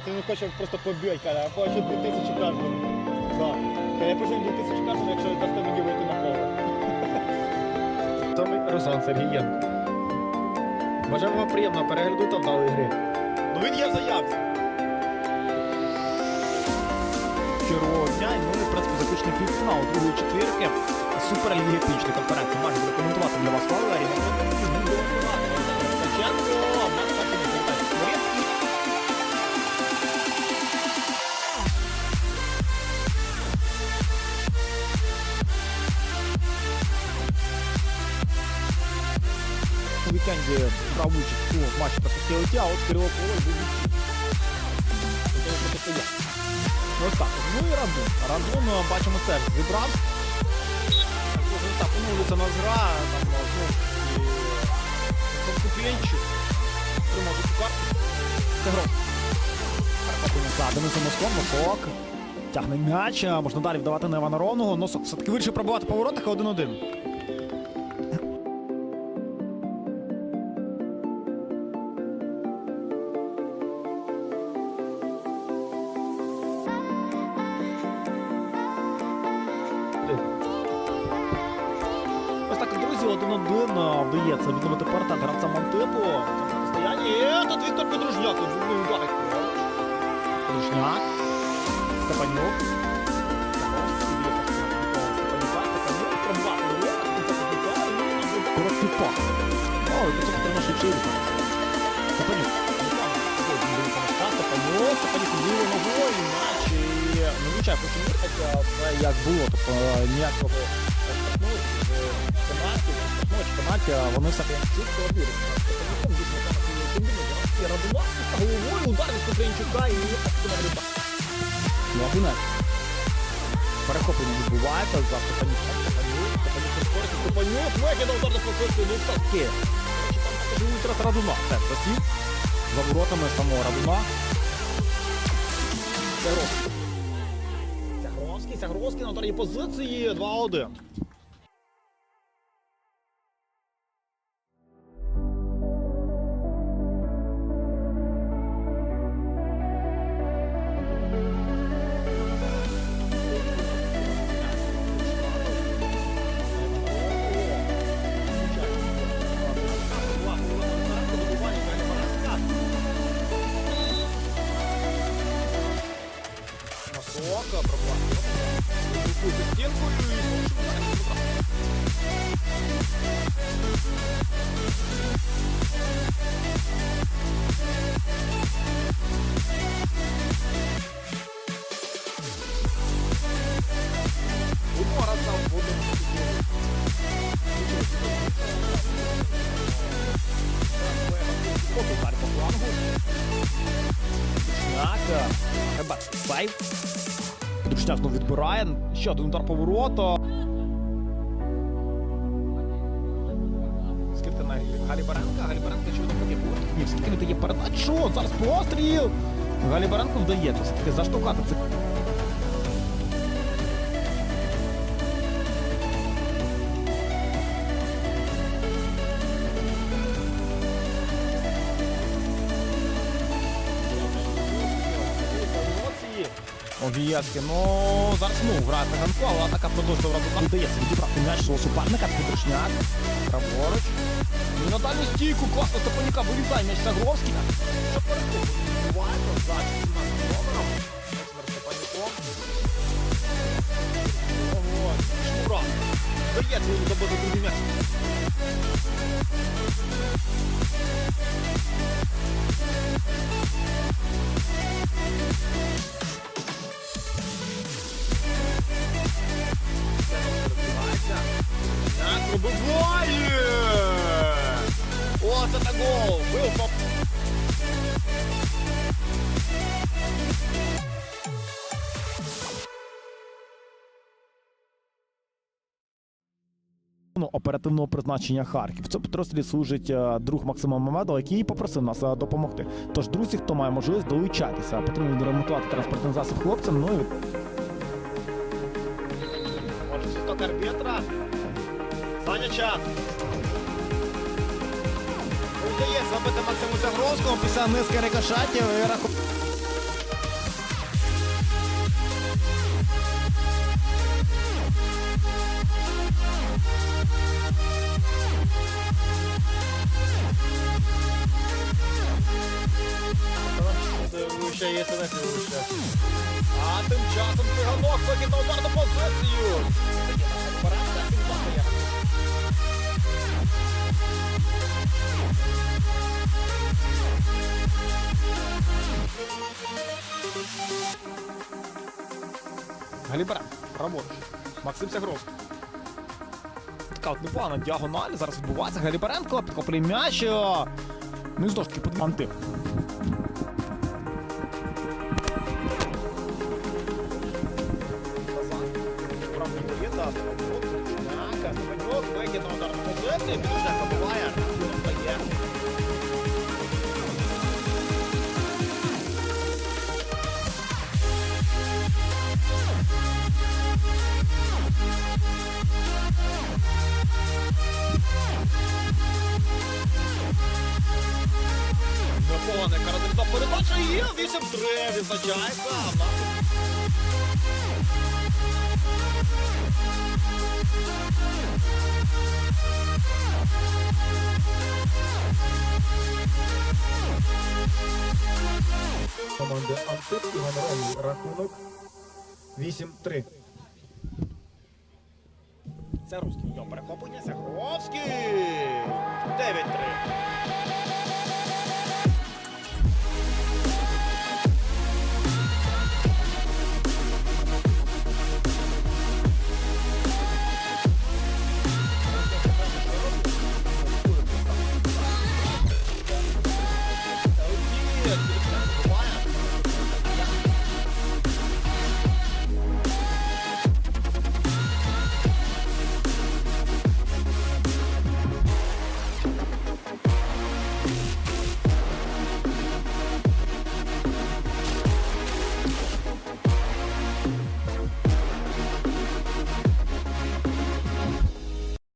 Ти не хочеш просто побити, каже, я хочу 2000 кожного. Да. Каже, я хочу 2000 кожного, якщо ви дасте мені вийти на поле. Саме Руслан Сергієнко. Бажаємо вам приємного перегляду та вдалої гри. Ну він є в заявці. червоного дня. І ну і в принципі заключний півфінал другої четвірки Суперліги Північної конференції. Можу рекомендувати для вас Валерій. Брав участь у матчі проти Кіоті, а от Кирило Коваль був відсутній. Ну, Ось так. Ну і Рандун. Рандун, бачимо, теж зібрав. Так, поновлюється на гра, там, і Конкупєнчик. Тримав цю карту. Це. Перехоплення за Денисом Москвом, Мосок. Тягне м'яч, можна далі вдавати на Івана Ровного. Носок все-таки вирішив пробувати по воротах, а 1-1. Друзі, один-один вдається відновити парта гравця Мантипу. Цьому тут Віктор Підружняк. Зубний ударить. Підружняк. Степанюк. Короткий пак. О, і тут треба швидше рухатися. Степанюк. Степанюк. Степанюк лівою ногою, наче. Звичайно, потім рухатися, все як було. Тобто ніякого штрафного чи пенальті, вони все чітко комбінує. Радуловський та головою удар від Купринчука і активна гриба. Лагунець. Перехоплення відбувається за Степанюком. Степанюк, Степанюк підскориться. Степанюк викидав удар на позицію. Ну все-таки. Речі, Там також і Радуна. Теж засів. За воротами самого Радуна. Це Сягровський. Сягровський, Сягровський на ударній позиції 2-1. Масока, проблема. Стінкою і Умора там Дружняк знову відбирає. Ще один удар по вороту. Скільки на Галібаренка. Галібаренка таке поверх? Ні, все-таки не дає передачу. Зараз постріл. Галібаренко вдається все-таки заштовхати цих Овієцький, ну зараз ну грає Таганко, але атака продовжує Радуна. Вдається відібрати м'яч свого суперника, Петрушняк, праворуч. І на дальню стійку, класно Степаніка, вилітає м'яч Загровський. Що перехоплення відбувається за 14 номером. Степанюком. Ого, Шмура. Вдається йому забити другий м'яч. Так, пробиває! О, це та гол! По... Ну, оперативного призначення Харків. Цьому підрозділі служить е, друг Максима Мамедова, який попросив нас е, допомогти. Тож, друзі, хто має можливість долучатися, потрібно відремонтувати транспортний засіб хлопцям. Ну і Може, арбітра. Паняча. Удається забити Максиму Загрозкого після низки рикошатів і рахунок. Ще А тим часом циганок викинув варту позицію. Галібаран, праворуч. Максим Сягров. Така от непогана діагональ. Зараз відбувається. Галібаренко підкоплює м'яч. Ну і знову ж таки. Карадельна передача є 8-3 відзначається. Команди Антип і генеральний рахунок 8-3. Це русський. Його перехоплення. Сягровський. 9-3.